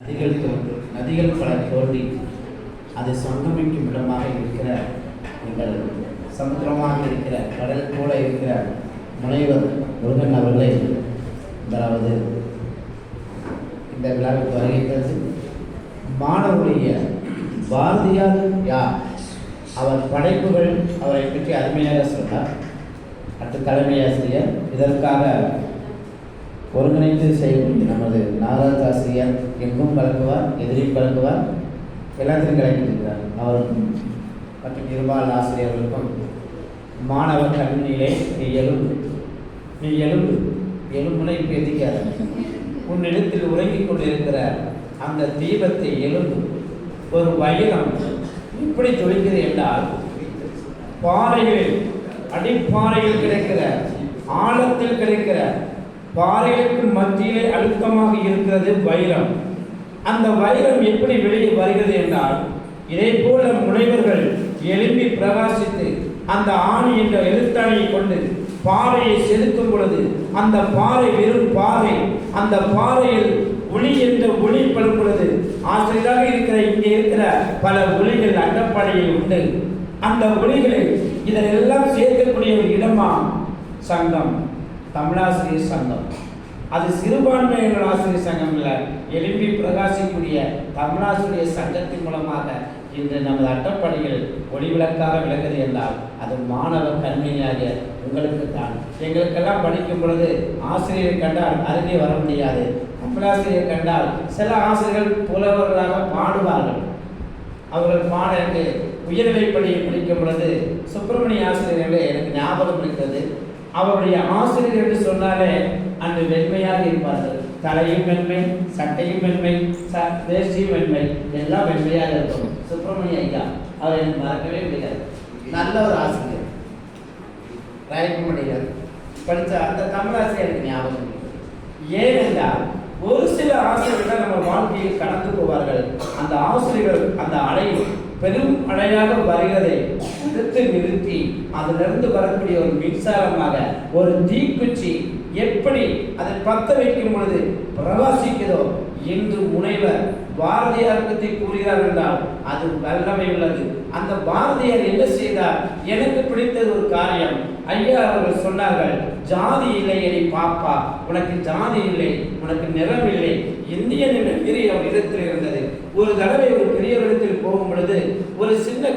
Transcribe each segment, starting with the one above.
நதிகள் தோன்றும் நதிகள் பல தோன்றி அது சொந்தமிக்கும் இடமாக இருக்கிற எங்கள் சமுத்திரமாக இருக்கிற கடல் போல இருக்கிற முனைவர் முருகன் அவர்களை முதலாவது இந்த விழாவுக்கு வருகின்றது மாணவருடைய பாரதியார் யார்? அவர் படைப்புகள் அவரை பற்றி அருமையாக சொன்னார். அடுத்த தலைமை ஆசிரியர். இதற்காக ஒருங்கிணைந்து செய்யக்கூடிய நமது நாகராஜ் ஆசிரியர் எங்கும் கலக்குவார் எதிரில் கலக்குவார் எல்லாத்திலும் கலக்கின்றார் அவருக்கும் மற்றும் இருபால் ஆசிரியர்களுக்கும் மாணவ கல்வியிலே நீ எலும்பு நீ எலும்பு எலும்புனை பேதிக்காத உன்னிடத்தில் உறங்கிக் கொண்டிருக்கிற அந்த தீபத்தை எலும்பு ஒரு வைரம் இப்படி ஜொலிக்கிறது என்றால் பாறைகளில் அடிப்பாறையில் கிடைக்கிற ஆழத்தில் கிடைக்கிற பாறைகளுக்கு மத்தியிலே அழுத்தமாக இருக்கிறது வைரம். அந்த வைரம் எப்படி வெளியே வருகிறது என்றால் இதே போல முனைவர்கள் எழும்பி பிரகாசித்து அந்த ஆணி என்ற எழுத்தாணியை கொண்டு பாறையை செதுக்கும் பொழுது அந்த பாறை வெறும் பாறை அந்த பாறையில் ஒளி என்ற ஒளி படும் பொழுது ஆசிரியராக இருக்கிற இங்கே இருக்கிற பல ஒளிகள் அண்டப்படையில் உண்டு. அந்த ஒளிகளில் இதெல்லாம் சேர்க்கக்கூடிய ஒரு இடமா சங்கம். தமிழாசிரியர் சங்கம். அது சிறுபான்மையினர் ஆசிரியர் சங்கம் இல்லை எழும்பி பிரகாசிக்கூடிய தமிழாசிரியர் சங்கத்தின் மூலமாக இன்று நமது அட்டப்படையில் ஒளிவிளக்காக விளக்குது என்றால் அது மாணவ கண்மையாகிய உங்களுக்கு தான் எங்களுக்கெல்லாம் படிக்கும் பொழுது ஆசிரியரை கண்டால் அருகே வர முடியாது. தமிழாசிரியர் கண்டால் சில ஆசிரியர்கள் புலவர்களாக பாடுவார்கள். அவர்கள் பாட எனக்கு உயர்நிலைப்பள்ளியை படிக்கும் பொழுது சுப்பிரமணிய ஆசிரியர்களே எனக்கு ஞாபகம் இருக்கிறது. அவருடைய ஆசிரியர் என்று சொன்னாலே அன்று வெண்மையாக இருப்பார்கள். தலையும் வெண்மை சட்டையும் வெண்மை வேஷ்டியும் வெண்மை எல்லாம் வெண்மையாக இருக்கும். சுப்பிரமணிய ஐயா அவர் எனக்கு மறக்கவே முடியாது. நல்ல ஒரு ஆசிரியர். ராயக்குமணியர் படித்த அந்த தமிழாசிரியர் எனக்கு ஞாபகம். ஏனென்றால் ஒரு சில ஆசிரியர்கள் நம்ம வாழ்க்கையில் கடந்து போவார்கள். அந்த ஆசிரியர்கள் அந்த அலை பெரும் அலையாக வருகிறதை எடுத்து நிறுத்தி அதிலிருந்து வரக்கூடிய ஒரு மின்சாரமாக ஒரு தீக்குச்சி எப்படி அதை பத்த வைக்கும் பொழுது பிரகாசிக்குதோ இன்று முனைவர் பாரதியார் பற்றி கூறுகிறார் என்றால் அது வல்லமை உள்ளது. அந்த பாரதியார் என்ன செய்தார்? எனக்கு பிடித்தது ஒரு காரியம். ஐயா அவர்கள் சொன்னார்கள் ஜாதி இல்லை எனை பாப்பா உனக்கு ஜாதி இல்லை உனக்கு நிறம் இல்லை. இந்தியன் என்ற பெரிய ஒரு இடத்தில் இருந்தது. ஒரு தடவை ஒரு பெரியவரிடத்தில் போகும் பொழுது ஒரு சின்ன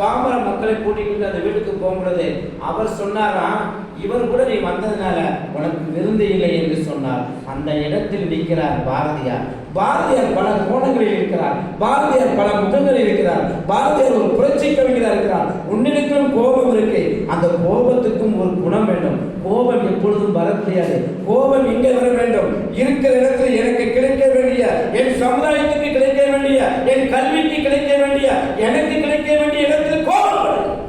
பாமர மக்களை கூட்டிக்கிட்டு அந்த வீட்டுக்கு போகும்பொழுது அவர் சொன்னாராம் இவர் கூட நீ வந்ததுனால உனக்கு விருந்து இல்லை என்று சொன்னார். அந்த இடத்தில் நிற்கிறார் பாரதியார். பாரதியார் பல கோணங்களில் இருக்கிறார். பாரதியார் பல முகங்களில் இருக்கிறார். பாரதியார் ஒரு புரட்சி கவிஞராக இருக்கிறார். உன்னிடத்திலும் கோபம் இருக்கு. அந்த கோபத்துக்கும் ஒரு குணம் வேண்டும். கோபம் எப்பொழுதும் வர முடியாது கோபம் இங்கே வர வேண்டும். இருக்கிற இடத்தில் எனக்கு கிடைக்க வேண்டிய என் சமுதாயத்துக்கு கிடைக்க வேண்டிய என் கல்விக்கு கிடைக்க வேண்டிய எனக்கு கிடைக்க வேண்டிய இடத்தில் கோபம்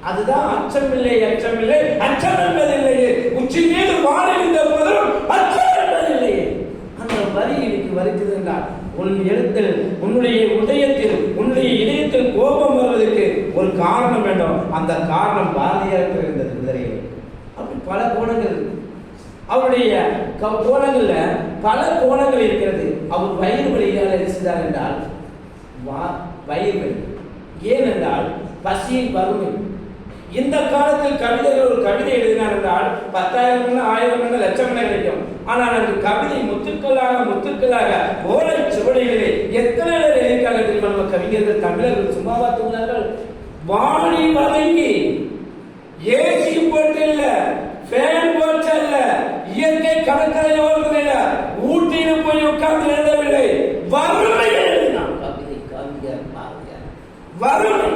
அதுதான் அச்சமில்லை அச்சமில்லை அச்சம் என்பதில்லையே உச்சி மீது வாழிருந்த போதிலும் அச்சம் என்பதில்லையே அந்த வரி இன்னைக்கு வருகிறது என்றால் உன் எழுத்தில் உன்னுடைய உதயத்தில் உன்னுடைய இதயத்தில் கோபம் வருவதற்கு ஒரு காரணம் வேண்டும். அந்த காரணம் பாரதியாருக்கு இருந்தது குதிரையில். அப்படி பல கோணங்கள். அவருடைய க- கோணங்கள்ல பல கோணங்கள் இருக்கிறது. அவர் வயிறு வழியால் என்ன செய்தார் என்றால் வா- வயிறு வலி. ஏனென்றால் பசியின் வறுமை. இந்த காலத்தில் கவிதைகள் ஒரு கவிதை எழுதினார் என்றால் பத்தாயிரம் மணி ஆயிரம் மணி லட்சம் மணி கிடைக்கும்? ஆனால் அந்த கவிதை முத்துக்களாக முத்துக்களாக ஓலை சுவடிகளிலே எத்தனை பேர் எழுதியிருக்காங்க தெரியுமா? நம்ம கவிஞர்கள் தமிழர்கள் சும்மாவா தூங்கினார்கள் வாடி வதங்கி ஏசி போட்டு இல்ல ஃபேன் போட்டு இல்ல இயற்கை கடற்கரை ஓடுவதில்ல ஊட்டியில போய் உட்கார்ந்து எழுதவில்லை. வறுமையில் எழுதினான். கவிதை வறுமை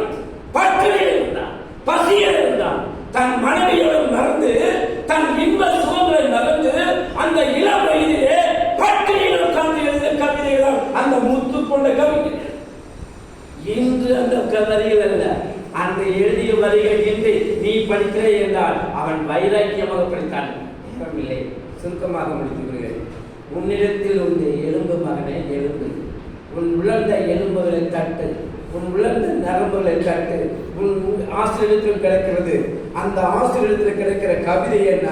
பட்டினியில் இருந்தான் பசியில் இருந்தான் தன் மனைவியோடு மறந்து தன் இன்ப சுகங்களை மறந்து அந்த இளம் வயதிலே பட்டினியில் உட்கார்ந்து எழுதிய கவிதைகள் அந்த முத்து கொண்ட கவிஞர். இன்று அந்த வரிகள் அல்ல அந்த எழுதிய வரிகள் என்று நீ படிக்கிறாய் என்றால் அவன் வைராக்கியமாக படித்தான். நேரமில்லை சுருக்கமாக முடித்துக் கொள்கிறேன். உன்னிடத்தில் உண்டு எலும்பு மகனே எலும்பு உன் உழந்த எலும்புகளை தட்டு. உன் உழந்த நரம்புகளை தட்டு. உன் ஆசிரியத்தில் கிடைக்கிறது. அந்த ஆசிரியத்தில் கிடைக்கிற கவிதை என்ன?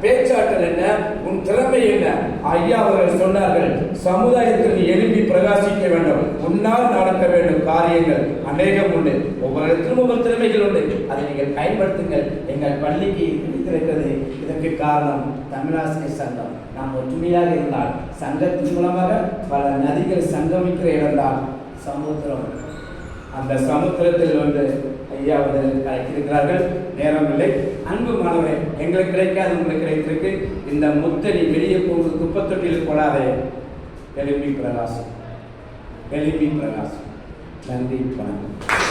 பேச்சாற்றல் என்ன? உன் திறமை என்ன? ஐயா அவர்கள் சொன்னார்கள் சமுதாயத்தில் எழுப்பி பிரகாசிக்க வேண்டும். உன்னால் நடக்க வேண்டும் காரியங்கள் அநேகம் உண்டு. ஒவ்வொரு இடத்திலும் ஒவ்வொரு திறமைகள் உண்டு. அதை நீங்கள் பயன்படுத்துங்கள். எங்கள் பள்ளிக்கு பிடித்திருக்கிறது இதற்கு காரணம் தமிழாசிரியர் சங்கம். நாம் ஒற்றுமையாக இருந்தால் சங்கத்தின் மூலமாக பல நதிகள் சங்கமிக்கிற இடம்தான் சமுத்திரம். அந்த சமுத்திரத்தில் வந்து ஐயா அவர்கள் அழைத்திருக்கிறார்கள் நேரம் இல்லை. அன்பு மாணவரே எங்களுக்கு கிடைக்காது உங்களுக்கு கிடைத்திருக்கு. இந்த முத்தடி வெளியே போகும் குப்பத்தொட்டியில் போடாதே எலும்பி பிரகாசம். எலும்பி பிரகாசம். நன்றி வணக்கம்.